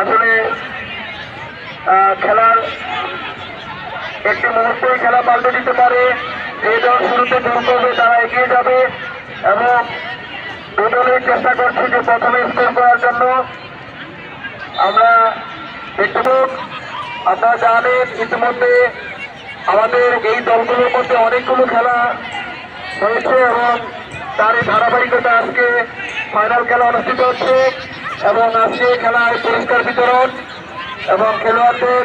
আসলে খেলার একটি মুহূর্তে খেলা পাল্টে দিতে পারে। এই দল শুরুতে দূর করবে তারা এগিয়ে যাবে এবং দুদলের চেষ্টা করছি যে প্রথমে স্কোর করার জন্য। আমরা একটু আপনারা জানেন, ইতিমধ্যে আমাদের এই দলগুলোর মধ্যে অনেকগুলো খেলা হয়েছে এবং তার ধারাবাহিকতা আজকে ফাইনাল খেলা অনুষ্ঠিত হচ্ছে এবং আজকে খেলায় পুরস্কার বিতরণ এবং খেলোয়াড়দের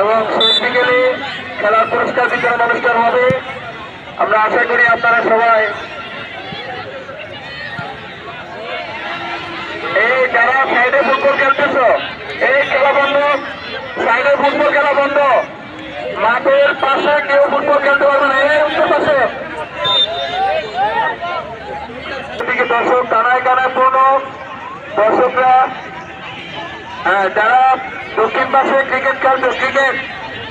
এবং শেষ বিকেলে খেলার পুরস্কার বিতরণ অনুষ্ঠান হবে। আমরা আশা করি আপনারা সবাই এই যারা সাইডে ফুটবল খেলতেছ? এই খেলা বন্ধ? সাইডে ফুটবল খেলা বন্ধ? মাঠের পাশে কেউ ফুটবল খেলতে পারবে না এই উত্তর পাশে। এদিকে দর্শক কানায় কানায় পূর্ণ। দর্শকরা হ্যাঁ, যারা দক্ষিণ পাশে ক্রিকেট খেলছে ক্রিকেট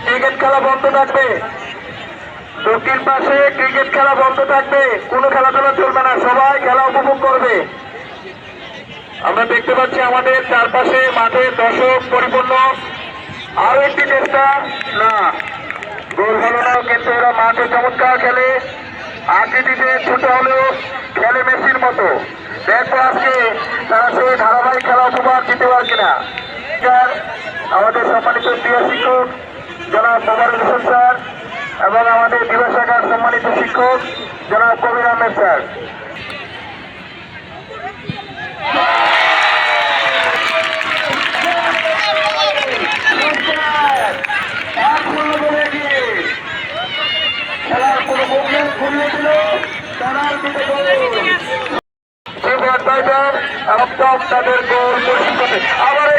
ক্রিকেট খেলা বন্ধ থাকবে। দক্ষিণ পাশে ক্রিকেট খেলা বন্ধ থাকবে কোনো খেলাধুলা চলবে না সবাই খেলা উপভোগ করবে। আমরা দেখতে পাচ্ছি আমাদের চারপাশে মাঠে দর্শক পরিপূর্ণ। আরও একটি চেষ্টা না। গোল হলো না, কিন্তু ওরা মাঠে চমৎকার খেলে। আকৃতিতে ছোট হলেও খেলে মেসির মতো। দেখব আজকে তারা সেই ধারাবাহিক খেলা উপহার দিতে পারে কিনা। আমাদের সম্মানিত প্রিয় শিক্ষক, জনাব মোবারক হোসেন স্যার, এবং আমাদের শাখার সম্মানিত শিক্ষক, জনাব কবির আহমেদ স্যার খেলার কোনো অ্যাডভাইজার একদম তাদের গোল আবার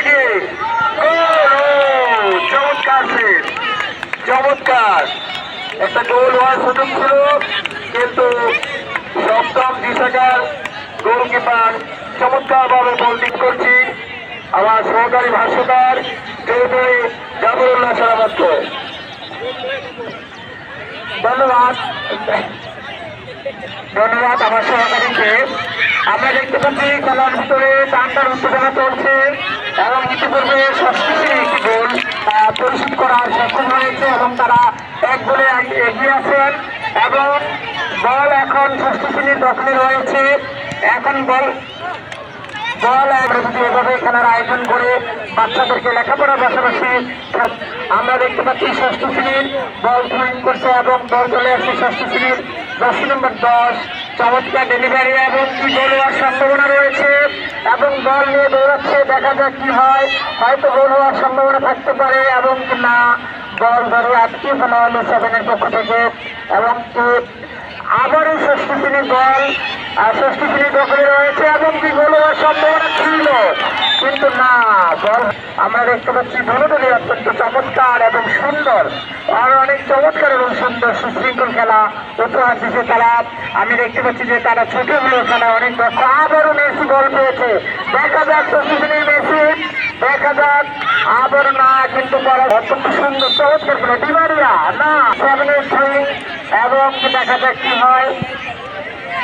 চমৎকার একটা গোল হওয়ার ছিল। কিন্তু সপ্তম দিশাকার গোলকিপার চমৎকার ভাবে বোল্ডিং করছি আমার সহকারী ভাষ্যকার চৌধুরী জাফরুল্লাহ সারামাত্র ধন্যবাদ। ধন্যবাদ আমার সহকারীকে আমরা দেখতে পাচ্ছি খেলার ভিতরে টানটার উত্তেজনা চলছে এবং ইতিপূর্বে সংস্কৃতির একটি গোল পরিশোধ করার সক্ষম হয়েছে এবং তারা এক গোলে এগিয়ে আছেন এবং বল এখন ষষ্ঠ শ্রেণির দখলে রয়েছে। এখন বল বল আমরা এভাবে খেলার আয়োজন করে বাচ্চাদেরকে লেখাপড়ার পাশাপাশি আমরা দেখতে পাচ্ছি ষষ্ঠ শ্রেণির বল থ্রোয়িং করছে এবং বল চলে আসছে ষষ্ঠ শ্রেণির দশ নম্বর দশ, চমৎকার ডেলিভারি এবং কি গোল হওয়ার সম্ভাবনা রয়েছে? এবং বল নিয়ে দৌড়াচ্ছে, দেখা যাক কি হয়। হয়তো গোল হওয়ার সম্ভাবনা থাকতে পারে এবং না। বল ধরে আটকে ফেলা হলো সেভেনের পক্ষ থেকে। এবং কি আবারও ষষ্ঠ শ্রেণির দল ষষ্ঠ শ্রেণির দখলে রয়েছে এবং গোল হওয়ার সম্ভাবনা ছিল। কিন্তু না বল আমরা দেখতে পাচ্ছি দলদলই অত্যন্ত চমৎকার এবং সুন্দর, আর অনেক চমৎকার এবং সুন্দর সুশৃঙ্খল খেলা উপহার দিচ্ছে তারা আমি দেখতে পাচ্ছি যে তারা ছোট হলেও খেলা, অনেক দক্ষ। আবারও মেসি গোল পেয়েছে। দেখা যাক ষষ্ঠ শ্রেণির মেসি। দেখা যাক আবার না, কিন্তু অত্যন্ত সুন্দর, চমৎকার খেলা। ডিমারিয়া, না সেভেনের থ্রি এবং কি হয়।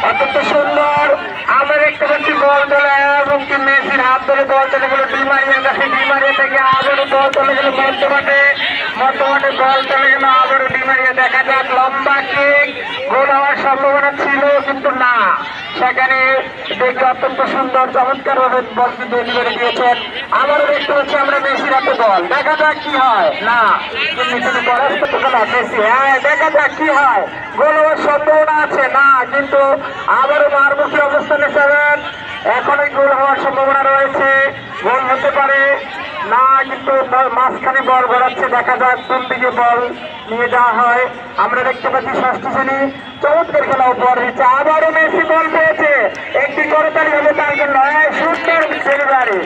অত্যন্ত সুন্দর। আমরা দেখতে পাচ্ছি বল চলে এবং কি মেসির হাত ধরে বল চলে গেল ডিমারিয়া কাছে ডিমারিয়া থেকে আবারও বল চলে গেল মধ্যমাঠে মধ্যমাঠে বল চলে গেল আবারও ডিমারিয়া দেখা যাক লম্বা কিক গোল হওয়ার সম্ভাবনা ছিল কিন্তু না। সেখানে দেখে অত্যন্ত সুন্দর, চমৎকার ভাবে বল কিন্তু ডেলিভারি দিয়েছেন আবারও দেখতে পাচ্ছি আমরা মেসির হাতে বল। দেখা যাক কি হয়। না মেসিকে পরাস্ত মেসি। হ্যাঁ দেখা যাক কি হয়। গোল হওয়ার সম্ভাবনা আছে। না, কিন্তু আবারও মারমুখী অবস্থানে সেভেন। এখনই গোল হওয়ার সম্ভাবনা রয়েছে। গোল হতে পারে। না, কিন্তু মাঝখানে বল ঘোরাচ্ছে দেখা যাক কোন দিকে বল নিয়ে যাওয়া হয়। আমরা দেখতে পাচ্ছি ষষ্ঠ শ্রেণি। চমৎকার খেলা উপহার দিচ্ছে। আবারও মেসি বল পেয়েছে। একটি করতালি তার জন্য এই সুন্দর ডেলিভারি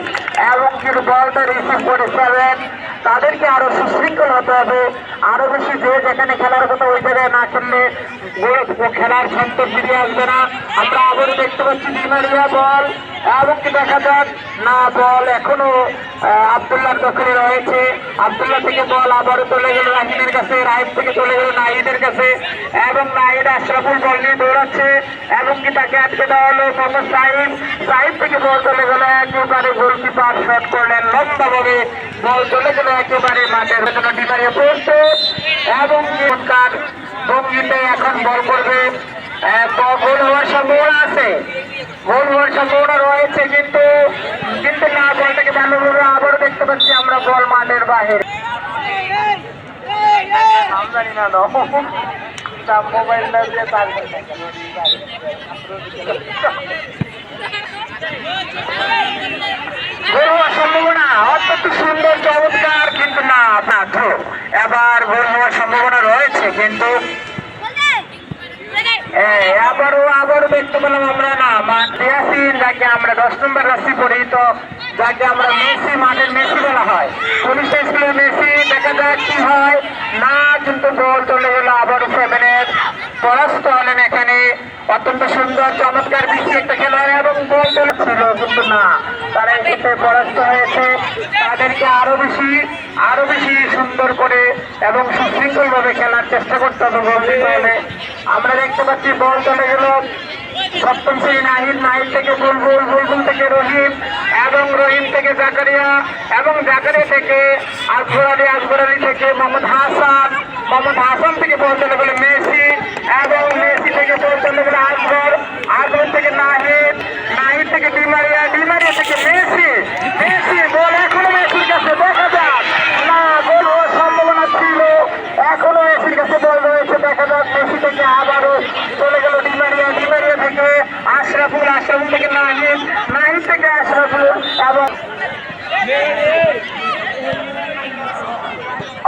এবং কিন্তু বলটা রিসিভ করেছিলেন তাদেরকে আরও সুশৃঙ্খল হতে হবে। আরও বেশি যে যেখানে খেলার কথা ওই জায়গায় না খেললে খেলার সন্তোষ ফিরিয়ে আসবে না। আমরা আবারও দেখতে পাচ্ছি বল। এবং কি দেখা যাক। না বল এখনও আহ, আব্দুল্লাহর দখলে রয়েছে। আব্দুল্লাহ থেকে বল আবারও চলে গেল রাহিমের কাছে রাহিম থেকে চলে গেল নাহিদের কাছে। এবং নাহিদ আশরাফুল বল নিয়ে দৌড়াচ্ছে এবং কি তাকে আটকে দেওয়া হলো? মোহাম্মদ সাহিব থেকে বল চলে গেল একেবারে গোলকিপার শট করলেন লম্বা ভাবে বল চলে গেল একেবারে মাঠের ভেতরে ডিমারিয়া প্রস্তুত এবং ভঙ্গিতে এখন বল করবে। আহ, ব- গোল হওয়ার সম্ভাবনা আছে। গোল হওয়ার সম্ভাবনা রয়েছে কিন্তু কিন্তু না, বলটাকে ভালোভাবে আবারও দেখতে পাচ্ছি আমরা বল মাঠের বাহির জানি না তার হওয়ার সম্ভাবনা সুন্দর কিন্তু না না এবার গোল হওয়ার সম্ভাবনা রয়েছে, কিন্তু আবারও আবারও দেখতে পেলাম আমরা না ইয়াসিন যাকে আমরা দশ নম্বর রাশি পড়ি, তো যাকে আমরা মেসি মাঠের মেসি বলা হয়। পুলিশ স্কুলের মেসি, দেখা যাক কি হয়। না, কিন্তু বল চলে গেল আবারও সেভেনের। পরাস্ত হলেন এখানে। অত্যন্ত সুন্দর, চমৎকার বৃষ্টি একটা খেলা এবং বল চলেছিল কিন্তু না। তারা এক্ষেত্রে পরাস্ত হয়েছে। তাদেরকে আরও বেশি আরও বেশি সুন্দর করে এবং সুশৃঙ্খল ভাবে খেলার চেষ্টা করতে হবে বল দিতে হলে আমরা দেখতে পাচ্ছি বল চলে গেল। সপ্তম শ্রী নাহিদ নাহিদ থেকে বুলবুল বুলবুল থেকে রহিম এবং রহিম থেকে জাকারিয়া এবং জাকারিয়া থেকে আকবর আলী আকবর আলী থেকে মোহাম্মদ হাসান। মোহাম্মদ হাসান থেকে বল চলে গেল, মেসি। এবং মেসি থেকে বল চলে গেল আকবর। আকবর থেকে নাহিদ। নাহিদ থেকে ডিমারিয়া ডিমারিয়া থেকে মেসি। মেসি, বল এখনও মেসির কাছে, দেখা যাক। না, গোল হওয়ার সম্ভাবনা ছিল। এখনও মেসির কাছে বল রয়েছে, দেখা যাক মেসি থেকে আবারও চলে গেল ডিমারিয়া ডিমারিয়া থেকে আশরাফুল আশরাফুল থেকে নাহিদ। নাহিদ থেকে আশরাফুল এবং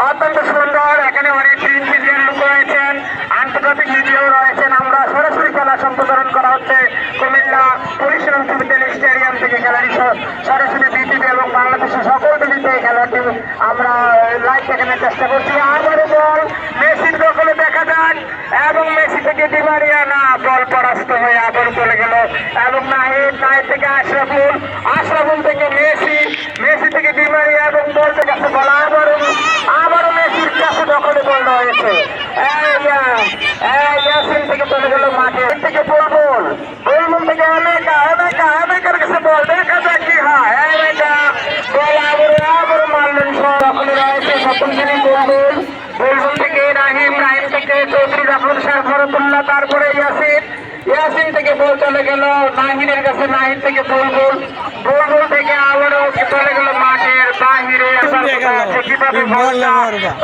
অত্যন্ত সুন্দর। এখানে অনেক গ্রিন মিডিয়ার লোক রয়েছেন। আন্তর্জাতিক মিডিয়াও রয়েছেন। আমরা সরাসরি খেলা সম্প্রসারণ করা হচ্ছে কুমিল্লা পরিশ্রম বিদ্যালয় স্টেডিয়াম থেকে খেলাটি সরাসরি বিটিভি এবং বাংলাদেশের সকল টিভিতে খেলাটি আমরা লাইভ দেখানোর চেষ্টা করছি। আবারও বল, মেসির দখলে দেখা যাক। এবং মেসি থেকে ডিমারিয়া না বল পরাস্ত হয়ে আবার চলে গেল। এবং নাহিদ নাহিদ থেকে আশরাফুল আশরাফুল থেকে মেসি মেসি থেকে ডিমারিয়া এবং বল থেকে কাছে বল। আবারও মেসির কাছে দখলে বল রয়েছে থেকে চলে গেল থেকে বল। তারপরে ইয়াসিন। ইয়াসিন থেকে বল চলে গেল। নাহিনের কাছে নাহিন থেকে বুলবুল বুলবুল থেকে আবারও চলে গেল মাঠের বাহিরে কীভাবে বলটা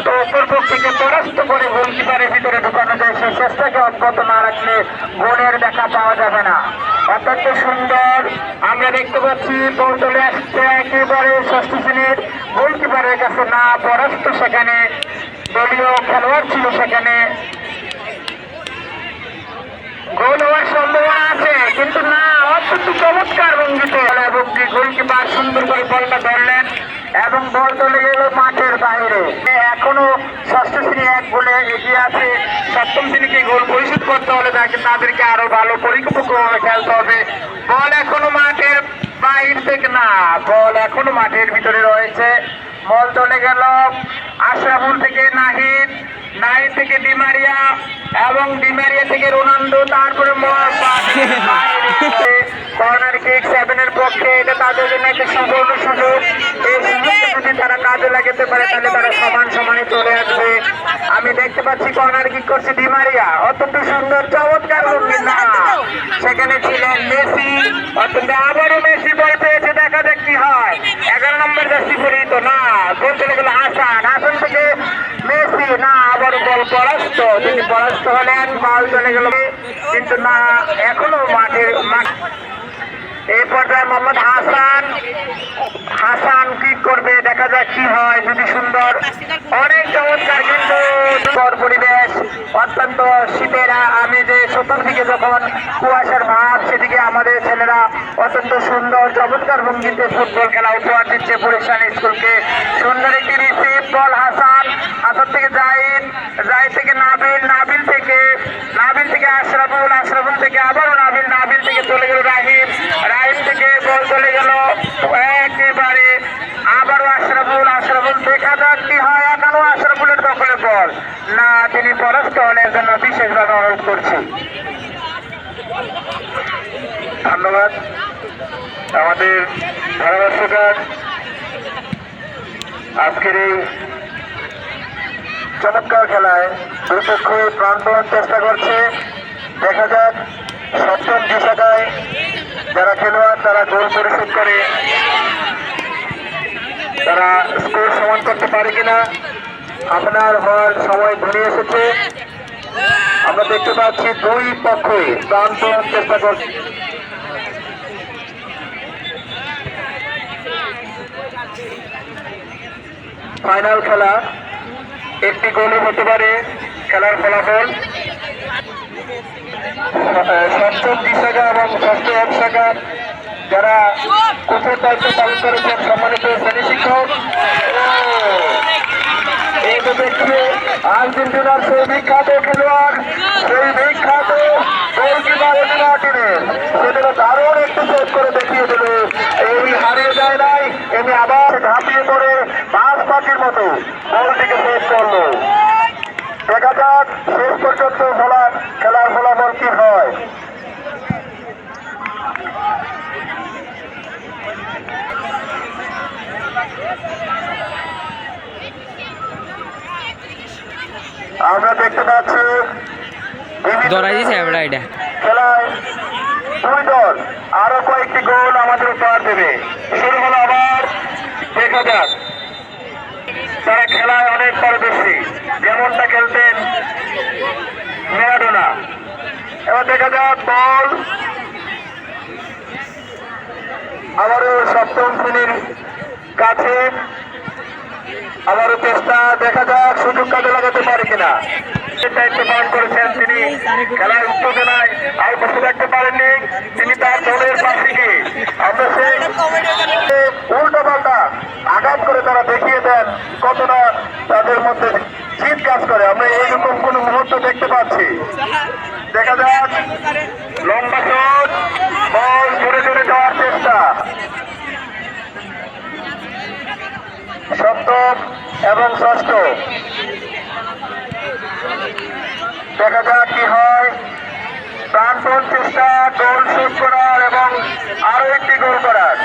তো অপর পক্ষ থেকে পরাস্ত করে গোলকিপারের ভিতরে ঢুকানো যায় সেই চেষ্টাকে অব্যাহত না রাখলে গোলের দেখা পাওয়া যাবে না। অত্যন্ত সুন্দর। আমরা দেখতে পাচ্ছি বল চলে আসছে একেবারে ষষ্ঠ শ্রেণির গোলকিপারের কাছে। না পরাস্ত সেখানে। দলীয় খেলোয়াড় ছিল সেখানে। গোল হওয়ার সম্ভাবনা আছে কিন্তু না অত্যন্ত চমৎকার ভঙ্গিতে। গোলকিপার সুন্দর করে বলটা ধরলেন। এবং বল চলে গেল মাঠের বাইরে। এখনও ষষ্ঠ শ্রেণি এক গোলে এগিয়ে আছে। সপ্তম শ্রেণীকে গোল পরিশোধ করতে হলে তাকে তাদেরকে আরও ভালো পরিপক্কভাবে খেলতে হবে। বল এখনও মাঠের বাইর থেকে না বল এখনও মাঠের ভিতরে রয়েছে। বল চলে গেল আশরাফুল থেকে নাহিদ নাহিদ থেকে ডিমারিয়া এবং ডিমারিয়া থেকে রোনাল্ডো তারপরে কর্নার সেভেনের পক্ষে এটা তাদের জন্য একটা সুবর্ণ সুযোগ। এই সুযোগটা যদি তারা কাজে লাগাতে পারে, তাহলে তারা সমান সমানে চলে আসবে। আমি দেখতে পাচ্ছি কর্নার কিক করছে ডিমারিয়া অত্যন্ত সুন্দর, চমৎকার সেখানে ছিলেন মেসি। অত্যন্ত আবারও মেসি বল পেয়েছে, দেখা যাক কি হয়। এগারো নম্বর জার্সি পরিহিত। না, গোল চলে গেল হাসান। হাসান থেকে মেসি। না আবার বল পরাস্ত। তিনি পরাস্ত হলেন, বল চলে গেল। কিন্তু না, এখনও মাঠের মাঠ এই পর্যায়ে মোহাম্মদ হাসান। হাসান কি করবে? দেখা যাক কি হয়, যদি সুন্দর। অনেক চমৎকার কিন্তু সুন্দর পরিবেশ। অত্যন্ত শীতের আমেজে চতুর্দিকে যখন কুয়াশার ভাব, সেদিকে আমাদের ছেলেরা অত্যন্ত সুন্দর, চমৎকার ভঙ্গিতে ফুটবল খেলা উপহার দিচ্ছে পরিশান স্কুলকে। সুন্দর একটি রিসিভ বল হাসান। হাসান থেকে জাহিদ জাহিদ থেকে নাবিল নাবিল থেকে নাবিল থেকে আশরাফুল আশরাফুল থেকে আবারও নাবিল চলে গেল রাহিম। রাহিম থেকে বল চলে গেল। একেবারে আবারও আশরাফুল। আশরাফুল দেখা যাক কি হয়। এখনও আশরাফুলের দখলে বল। না, তিনি পরস্ত হলের জন্য বিশেষভাবে অনুরোধ করছি। ধন্যবাদ। আমাদের ধারাভাষ্যকার আজকের এই চমৎকার খেলায় দুপক্ষ প্রাণপণ চেষ্টা করছে। দেখা যাক সপ্তম দিশাকায় যারা খেলোয়াড়, তারা গোল পরিশোধ করে। তারা স্কোর সমান করতে পারে কিনা, আপনার হওয়ার সময় ঘনিয়ে এসেছে। আমরা দেখতে পাচ্ছি দুই পক্ষই প্রাণপণ চেষ্টা করছে। ফাইনাল খেলা, একটি গোলও হতে পারে খেলার ফলাফল। আহ, সপ্তম এবং ষষ্ঠ এক যারা কোচের দায়িত্ব পালন করেছেন সম্মানিত শ্রেণি শিক্ষক আর্জেন্টিনার সেই বিখ্যাত খেলোয়াড় সেই বিখ্যাত দারুণ একটু সেট করে দেখিয়ে দিল এই হারিয়ে যায় নাই এমনি আবার ঝাঁপিয়ে পড়ে পাঁচ পাখির মতো গোলটিকে শেষ করল দেখা যাক শেষ পর্যন্ত খেলা খেলার ফলাফল কি হয় আমরা দেখতে পাচ্ছি ধরাই দিছে এবার এটা। খেলায় দুই দল আরও কয়েকটি গোল আমাদের উপহার দেবে। শুরু হলো আবার দেখা যাক। তারা খেলায় অনেক পারদর্শী যেমনটা খেলতেন ম্যারাডোনা। এবার দেখা যাক বল। আবারও সপ্তম শ্রেণির কাছে আবারও চেষ্টা, দেখা যাক সুযোগ কাজে লাগাতে পারে কিনা। করেছেন তিনি। আর বসে পারেননি তিনি তার সেই পাল্টা আঘাত করে তারা দেখিয়ে দেন কতটা তাদের মধ্যে জিত কাজ করে। আমরা এইরকম কোন মুহূর্ত দেখতে পাচ্ছি। দেখা যাক লম্বা শট, বল জোরে যাওয়ার চেষ্টা। সপ্তম এবং ষষ্ঠ। দেখা যাক কি হয়। প্রাণপণ চেষ্টা গোল শোধ করার এবং আরও একটি গোল করার।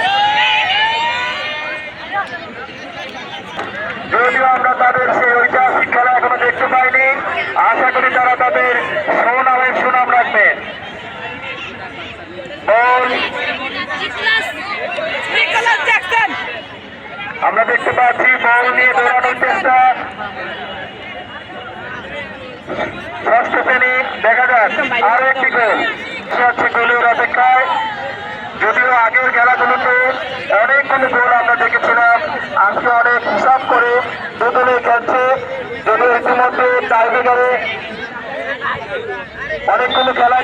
যদিও আমরা তাদের সেই ঐতিহাসিক খেলা এখনও দেখতে পাইনি, আশা করি তারা তাদের সুনামের সুনাম রাখবেন। বল! আমরা দেখতে পাচ্ছি, বল নিয়ে দৌড়ানোর চেষ্টা। ষষ্ঠ শ্রেণি, দেখা যাক, আরও একটি গোল। হচ্ছে গোলের অপেক্ষায়। যদিও আগের খেলাগুলোতে অনেকগুলো গোল আমরা দেখেছিলাম, আজকে অনেক হিসাব করে দুদলে খেলছে। যদিও ইতিমধ্যে টাইব্রেকারে অনেকগুলো খেলা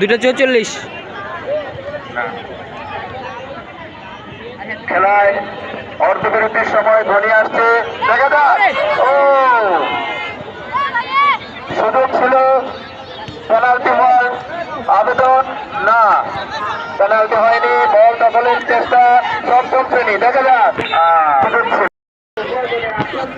দুটো চৌচল্লিশ। খেলায় অর্ধবিরতির সময় ধ্বনি আসছে। সুযোগ ছিল পেনাল্টি হওয়ার আবেদন। না, পেনাল্টি হয়নি। বল দখলের চেষ্টা সপ্তম শ্রেণি। দেখা যাক।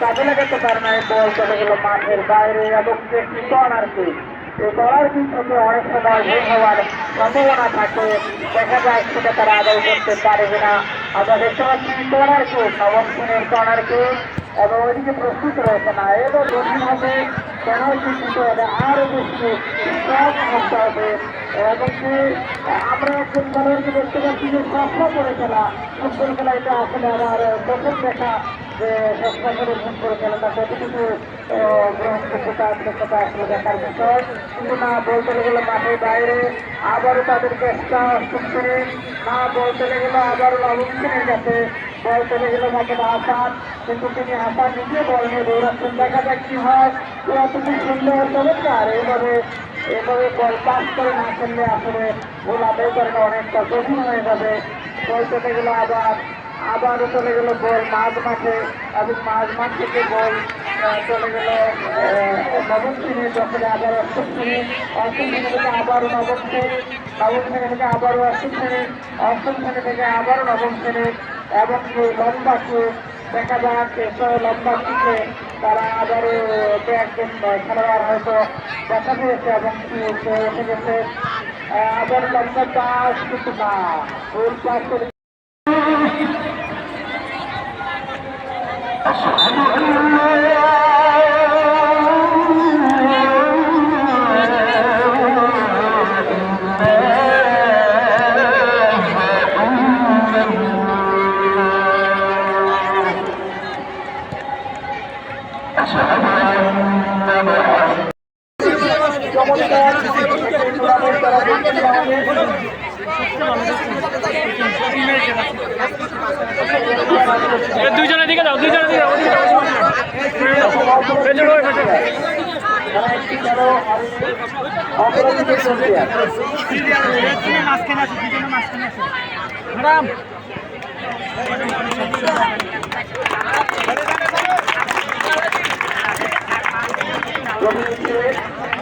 কাজে লাগাতে পারে না এই বল চলে গেল মাঠের বাইরে এবং যে কর্নার কি এই করার কিন্তু অনেক সময় ভুল হওয়ার সম্ভাবনা থাকে। দেখা যায় সেটা তারা আদায় করতে পারে কিনা। আমরা দেখতে পাচ্ছি কর্নার কি নবম শ্রেণির কর্নার কি এবং ওইদিকে না কি, আমরা একজন খেলোয়াড়কে দেখতে পাচ্ছি যে স্বপ্ন করে খেলা, ফুটবল খেলা এটা আসলে আমার প্রথম দেখা যে স্বপ্ন করে ফুটবল খেলাটা কতটুকু আহ, গ্রহণযোগ্যতা আছে সেটা আসলে দেখার বিষয়। কিন্তু না বলতে গেলে মাঠের বাইরে আবারও একটা অষ্টম শ্রেণি না বলতে গেলে আবারও শ্রেণির কাছে বল চলে গেল মোহাম্মদ হাসান কিন্তু তিনি হাসান নিজে বল নিয়ে দৌড়াচ্ছেন দেখা যাক কি হয়। পুরাতনী সুন্দর চমৎকার এইভাবে এভাবে বল পাস করে না খেললে আসলে গোল আদায় অনেকটা কঠিন হয়ে যাবে। বল চলে গেল আবার আবারও চলে গেল বল, মাঝ মাঠে এবং মাঝ মাঠ থেকে বল চলে গেল নবম শ্রেণির যখন আবার অষ্টম শ্রেণি অষ্টম শ্রেণি থেকে আবারও নবম শ্রেণি নবম শ্রেণি থেকে আবারও অষ্টম শ্রেণি অষ্টম শ্রেণি থেকে আবারও নবম শ্রেণি এবং লম্বা চোখ দেখা যাক এসব লম্বা চোখে তারা আবারও একজন খেলোয়াড় হয়তো দেখা পেয়েছে এবং এসে গেছে। আবার লম্বা পাস কিন্তু না গোল পাস করে চমৎকার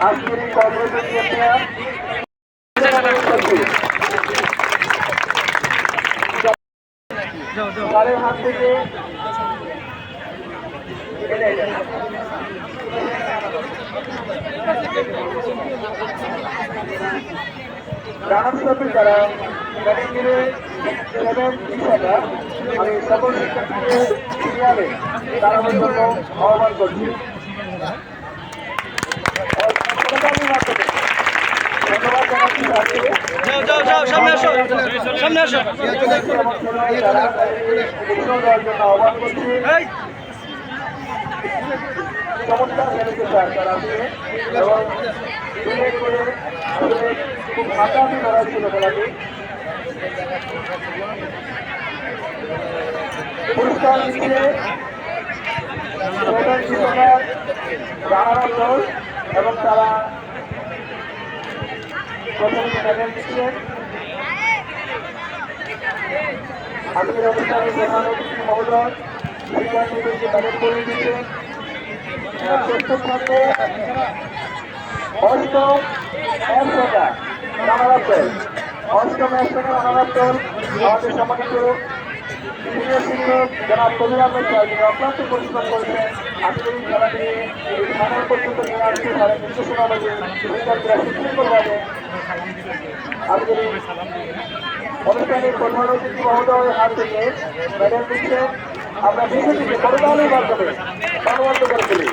আজকের এই কর্মসূচি তাদের হাত থেকে রানার সাথে যারা ক্যাটেগরি সেভেন হিসাবে আমি সকল শিক্ষার্থীকে জন্য আহ্বান করছি। সামনে আসো সামনে আসো। চমৎকার স্যার তারা এবং দুয়ে করে আসলে খুব হাতাহাতি লড়াই ছিল খেলাটি পুরস্কার দিচ্ছে রানার দল এবং তারা প্রথম মেডেল দিচ্ছেন আজকের অনুষ্ঠানে প্রধান অতিথি মহোদয় শিক্ষার্থীদেরকে মেডেল করে দিচ্ছেন অষ্টম একশোটা রানার দল অষ্টম একশোটা রানার দল আমাদের সম্মানিত সিনিয়র শিক্ষক যারা কবির আহমেদ যিনি অক্লান্ত পরিশ্রম করেছেন আজকে খেলাটি ফাইনাল পর্যন্ত নিয়ে আসছে তারা নির্দেশনা অনুযায়ী শিক্ষার্থীরা সুশৃঙ্খলভাবে আজকের অনুষ্ঠানে প্রধান অতিথি মহোদয় হাত থেকে মেডেল দিচ্ছে আমরা দিচ্ছি করতালের মাধ্যমে প্রাণবন্ত করে তুলি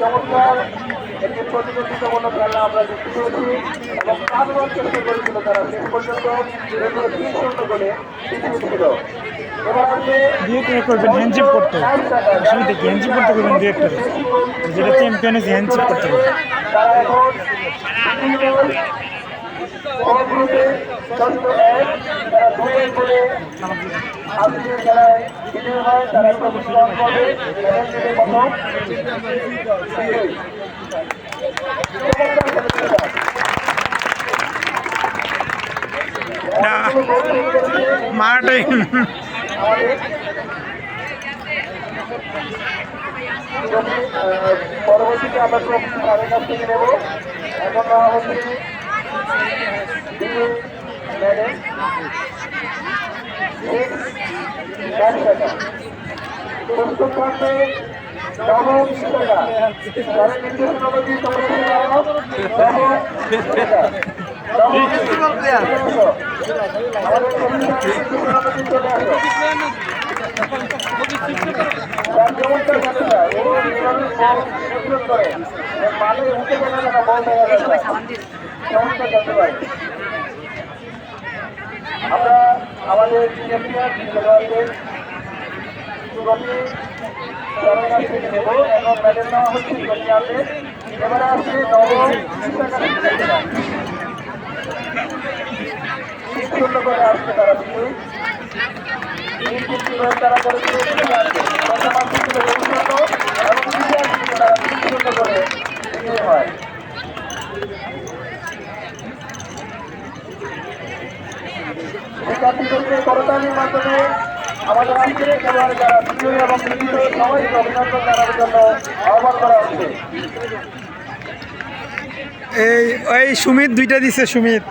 চমৎকার একটি প্রতিযোগিতামূলক খেলা আমরা দেখতে পেয়েছি এবং পাঁচ বার করেছিল তারা। শেষ পর্যন্ত তিন শূন্য করে পিছিয়ে ছিল। এবার আসবে দু একটা করবেন হ্যান্ডচিপ করতে আসলে দেখি হ্যান্ডচিপ করতে করবেন দু যেটা চ্যাম্পিয়ন আছে করতে পরবর্তীতে আমরা তাদের কাছ থেকে নেব। এখন নেওয়া হচ্ছে প্রস্তুত থাকবে টাকা। নবম আমরা আমাদের নেব এবং মেডেল নেওয়া হচ্ছে এবারে আসছে নবম করে আসছে তারা করেছে করে হয়। শিক্ষার্থীদেরকে করতালির মাধ্যমে আমাদের আজকের খেলোয়াড় যারা বিজয়ী এবং বিজিত সবাইকে অভিনন্দন জানানোর জন্য আহ্বান করা হচ্ছে। এই ওই সুমিত দুইটা দিছে সুমিত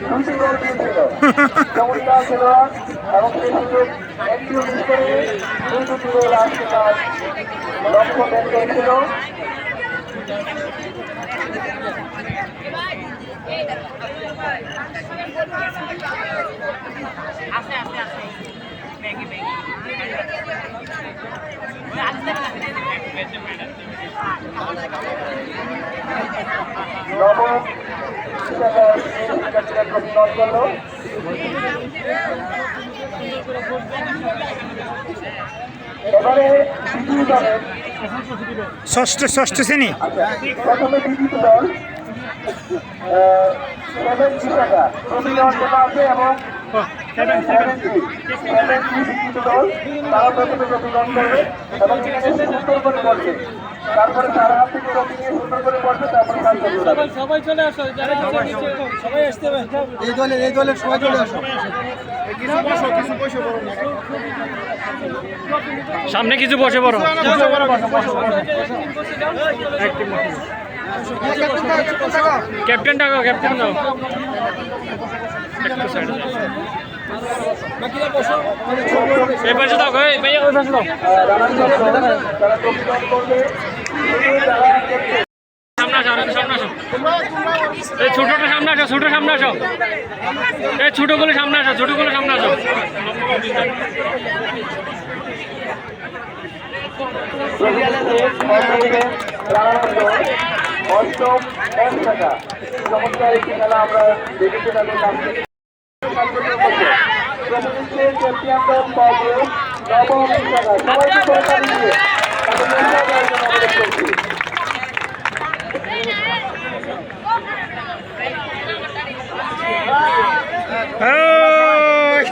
দুটি গোল দিয়েছিল চমৎকার খেলোয়াড় এবং সেই সুযোগ একটিও মিস আছে আছে আছে দ্বিতীয় ষষ্ঠ ষষ্ঠ শ্রেণি। প্রথমে বিজিত দল এবং তারপরে তারা হাত থেকে ট্রফি নিয়ে সুন্দর করে পড়বে তারপরে। সবাই চলে আসো যারা আছে নিচে সবাই আসতে হবে। এই দলের এই দলের সবাই চলে আসো। সামনে কিছু বসে পড়ো। ক্যাপ্টেন ডাকো ক্যাপ্টেন দাও। একটু সাইডে এই পাশে দাও, এই পাশে সামনে আসো সামনে আসো। এই ছোটটা সামনে আসো, ছোট সামনে আসো। এই ছোটগুলো সামনে আসো ছোটগুলো সামনে আসো। আমরা দেখেছি তাদের চ্যাম্পিয়ন পাবো নবম সবাই সরকার দিয়ে তাদের নির্ণয় দেওয়ার জন্য অনুরোধ করছি ওই!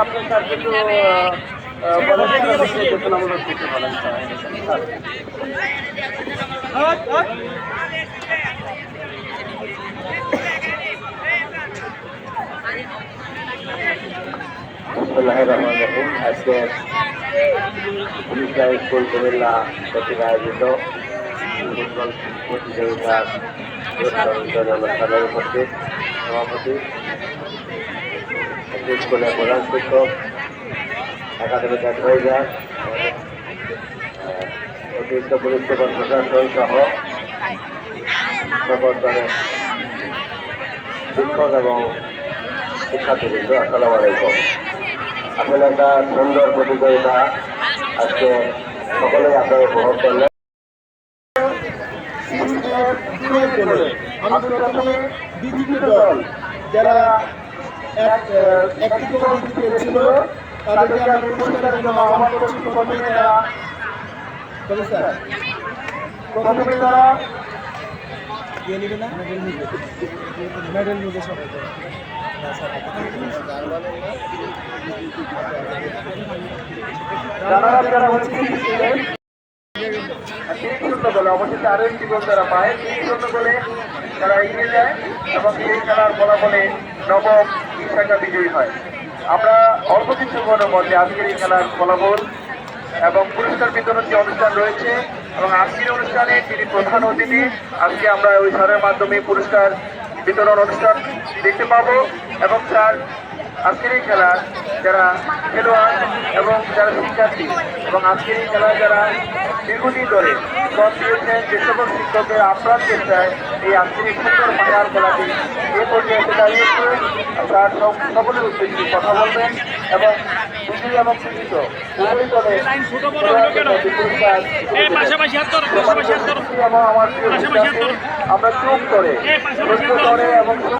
আপনার স্যার কিন্তু পড়াশোনা অনুরোধ করতে পারেন স্যার বিসমুল্লাহির পুলিশ স্কুল কুমিল্লা কর্তৃক আয়োজিত মঙ্গল প্রতিযোগিতার অনুষ্ঠানের উপস্থিত সভাপতি স্কুলের প্রধান শিক্ষক একাডেমিক অ্যাডভাইজার অতিরিক্ত পুলিশ প্রশাসন সহ সকল শিক্ষক এবং শিক্ষার্থীবৃন্দ আসসালামু আলাইকুম আসলে একটা সুন্দর প্রতিযোগিতা আজকে সকলেই আপনারা উপভোগ করলেন। বিজেপি দল যারা এক একটি করে দিতে পেরেছিল তাদেরকে আমি পুরস্কারের জন্য আহ্বান করছি প্রথমে তারা প্রথমে মেডেল নিবে সবাই অবশেষে বলে তারা এগিয়ে যায় এবং এই খেলার নবম শাখা বিজয়ী হয় আমরা অল্প এই খেলার এবং পুরস্কার বিতরণ যে অনুষ্ঠান রয়েছে এবং অনুষ্ঠানে তিনি প্রধান অতিথি, আজকে আমরা ওই স্যারের মাধ্যমে পুরস্কার বিতরণ অনুষ্ঠান দেখতে পাবো এবং স্যার আজকের এই খেলা যারা খেলোয়াড় এবং যারা শিক্ষার্থী এবং আজকের এই খেলায় যারা দীর্ঘদিন ধরে সব দিয়েছেন যে সকল শিক্ষকের আপ্রাণ চেষ্টায় এই আজকের এই সুন্দর মায়ার খেলাটি এ পর্যায়ে এসে দাঁড়িয়েছে তার সব- সকলের উদ্দেশ্যে কথা বলবেন এবং বিজয়ী এবং কৃষিত উভয় দলে। এবং আমার। আমরা চুপ করে এবং চুপ